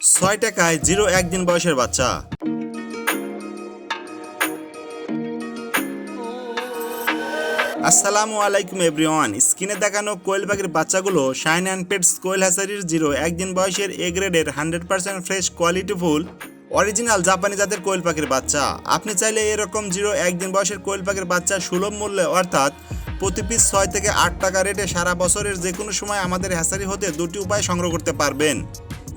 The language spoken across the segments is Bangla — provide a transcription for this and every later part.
ছয় টাকায় জিরো একদিন বয়সের বাচ্চা। আসসালামু আলাইকুম, এভরিওয়ান। স্ক্রিনে দেখানো কোয়েল পাখির বাচ্চাগুলো শাইন অ্যান্ড পেটস কোয়েল হ্যাসারির জিরো একদিন বয়সের এ গ্রেডের hundred percent fresh qualityful original জাপানি জাতের কোয়েল পাখির বাচ্চা। আপনি চাইলে এরকম জিরো একদিন বয়সের কোয়েল পাখির বাচ্চা সুলভ মূল্যে অর্থাৎ প্রতি পিস ছয় থেকে আট টাকা রেটে সারা বছরের যে কোনো সময় আমাদের হ্যাসারি হতে দুটি উপায় সংগ্রহ করতে পারবেন।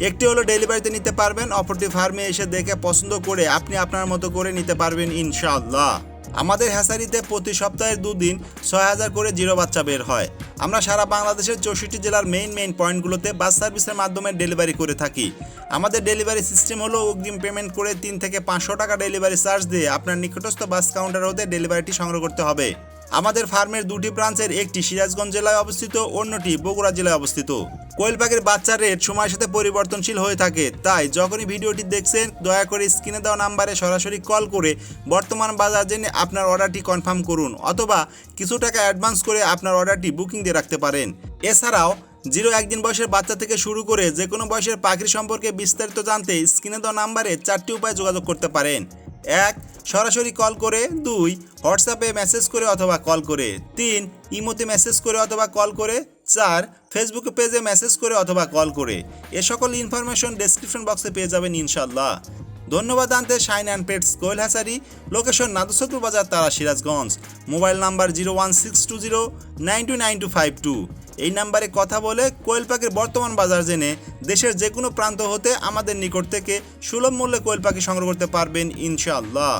একটি হলো ডেলিভারিতে নিতে পারবেন, অপরটি ফার্মে এসে দেখে পছন্দ করে আপনি আপনার মতো করে নিতে পারবেন ইনশাআল্লাহ। আমাদের হ্যাসারিতে প্রতি সপ্তাহে দুদিন ছয় হাজার করে জিরো বাচ্চা বের হয়। আমরা সারা বাংলাদেশের চৌষট্টি জেলার মেইন মেইন পয়েন্টগুলোতে বাস সার্ভিসের মাধ্যমে ডেলিভারি করে থাকি। আমাদের ডেলিভারি সিস্টেম হলো অগ্রিম পেমেন্ট করে তিন থেকে পাঁচশো টাকা ডেলিভারি চার্জ দিয়ে আপনার নিকটস্থ বাস কাউন্টার হতে ডেলিভারিটি সংগ্রহ করতে হবে। আমাদের ফার্মের দুটি ব্রাঞ্চের একটি সিরাজগঞ্জ জেলায় অবস্থিত, অন্যটি বগুড়া জেলায় অবস্থিত। কোয়েল পাখির বাচ্চার রেট সময়ের সাথে পরিবর্তনশীল হয়ে থাকে। তাই যখনই ভিডিওটি দেখছেন, দয়া করে স্ক্রিনে দেওয়া নাম্বারে সরাসরি কল করে বর্তমান বাজার জেনে আপনার অর্ডারটি কনফার্ম করুন অথবা কিছু টাকা অ্যাডভান্স করে আপনার অর্ডারটি বুকিং দিয়ে রাখতে পারেন। এছাড়াও, জিরো একদিন বয়সের বাচ্চা থেকে শুরু করে যে কোনো বয়সের পাখির সম্পর্কে বিস্তারিত জানতে স্ক্রিনে দেওয়া নাম্বারে চারটি উপায় যোগাযোগ করতে পারেন। এক সরাসরি কল করে দুই, হোয়াটসঅ্যাপে মেসেজ করে অথবা কল করে তিন, ইমোতে মেসেজ করে অথবা কল করে চার, ফেসবুক পেজে মেসেজ করে অথবা কল করে। এ সকল ইনফরমেশন ডেসক্রিপশন বক্সে পেয়ে যাবেন ইনশাল্লাহ ধন্যবাদ আনতে শাইন অ্যান্ড পেটস কোয়েল হ্যাসারি লোকেশন নাদুসতুর বাজার তারা Sirajganj mobile number zero one six two zero nine two nine two five two. এই নাম্বারে কথা বলে কোয়েল পাখির বর্তমান বাজার জেনে দেশের যে কোনো প্রান্ত হতে আমাদের নিকট থেকে সুলভ মূল্যে কোয়েল পাখি সংগ্রহ করতে পারবেন ইনশাআল্লাহ।